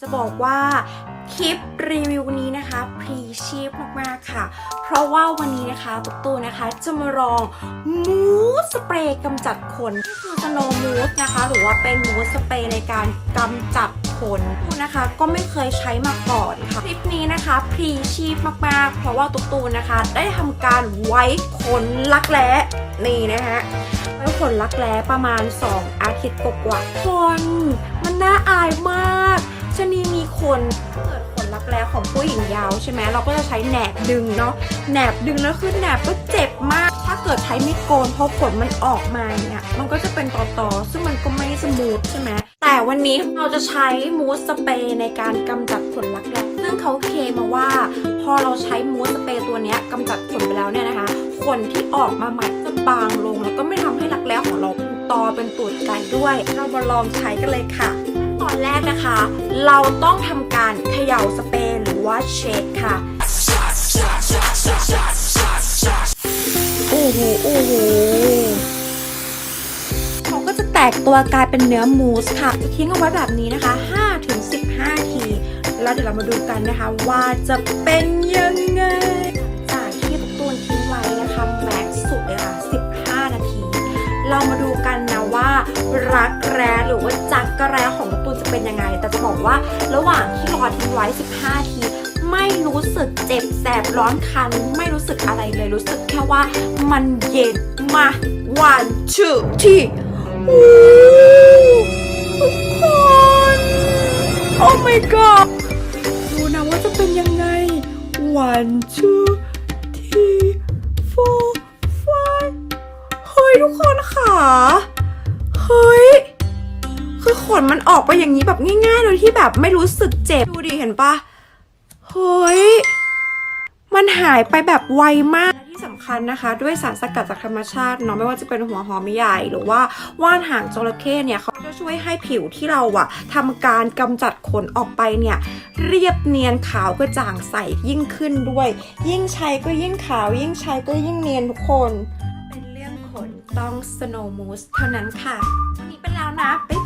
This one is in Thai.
จะบอกว่าคลิปรีวิวนี้นะคะพรีชีพมากๆค่ะ เพราะว่าวันนี้นะคะตุ๊กตูนะคะจะมาลองมูสสเปรย์กำจัดขนก็คือสโนมูสนะคะ หรือว่าเป็นมูสสเปรย์ในการกำจัดขนนะคะ ก็ไม่เคยใช้มาก่อนค่ะคลิปนี้นะคะพรีชีพมากๆ เพราะว่าตุ๊กตูนะคะ ได้ทำการไว้ขนลักแร้นี่นะคะแล้วผลลักแร้ประมาณ 2 อาทิตย์กว่าๆคนมันน่าอายมาก ชะนีมีคนเกิดขนลักแร้ของผู้หญิงยาวใช่ไหมเราก็จะใช้แหนบดึงเนาะแหนบดึงแล้วคือแหนบก็เจ็บมาก ถ้าเกิดใช้มีดโกนพอขนมันออกมาเนี่ยมันก็จะเป็นตอๆซึ่งมันก็ไม่สมูทใช่ไหมแต่วันนี้เราจะใช้มูสสเปรย์ในการกำจัดขนลักแร้ซึ่งเขาเคลมมาว่า พอเราใช้มูสสเปรย์ตัวนี้ยกำจัดขนไปแล้วเนี่ยนะคะขนที่ออกมาใหม่จะบางลง แล้วก็ไม่ทำให้รักแร้ของเราตอเป็นตูดไก่ด้วย เรามาลองใช้กันเลยค่ะ อนแรกนะคะ เราต้องทำการเขย่าสเปรย์หรือว่าเชคค่ะ โอ้โห โอ้โหเขาก็จะแตกตัวกลายเป็นเนื้อมูสค่ะ จะทิ้งเอาไว้แบบนี้นะคะ 5-15 ที แล้วเดี๋ยวเรามาดูกันนะคะว่าจะเป็นยังไงจากที่ตุ๊กตูนทิ้งไว้นะคะแม็กซ์สุดเลยค่ะ 15 นาที เรามาดูกันนะว่ารักแร้หรือว่าจักกระแร้ของตุ๊กตูน จะเป็นยังไง แต่จะบอกว่าระหว่างที่รอทิ้งไว้ 15 ทีไม่รู้สึกเจ็บแสบร้อนคัน ไม่รู้สึกอะไรเลยรู้สึกแค่ว่ามันเย็นมาวันชื่อที่โอ้ทุกคน โอ้ my god ดูนะว่าจะเป็นยังไง one two three four five เฮ้ย ทุกคนค่ะ เฮ้ย ขนมันออกไปอย่างนี้แบบง่ายๆ โดยที่แบบไม่รู้สึกเจ็บ ดูดิเห็นปะเฮ้ย มันหายไปแบบไวมากที่สำคัญนะคะ ด้วยสารสกัดจากธรรมชาติเนาะไม่ว่าจะเป็นหัวหอมใหญ่ หรือว่าว่านหางจระเข้เนี่ยเขาจะช่วยให้ผิวที่เราอะทำการกำจัดขนออกไปเนี่ย เรียบเนียนขาวกระจ่างใสยิ่งขึ้นด้วย ยิ่งใช้ก็ยิ่งขาว ยิ่งใช้ก็ยิ่งเนียนทุกคน เป็นเรื่องขนต้อง Snow Mousse เท่านั้นค่ะวันนี้ไปแล้วนะ บ๊ายบาย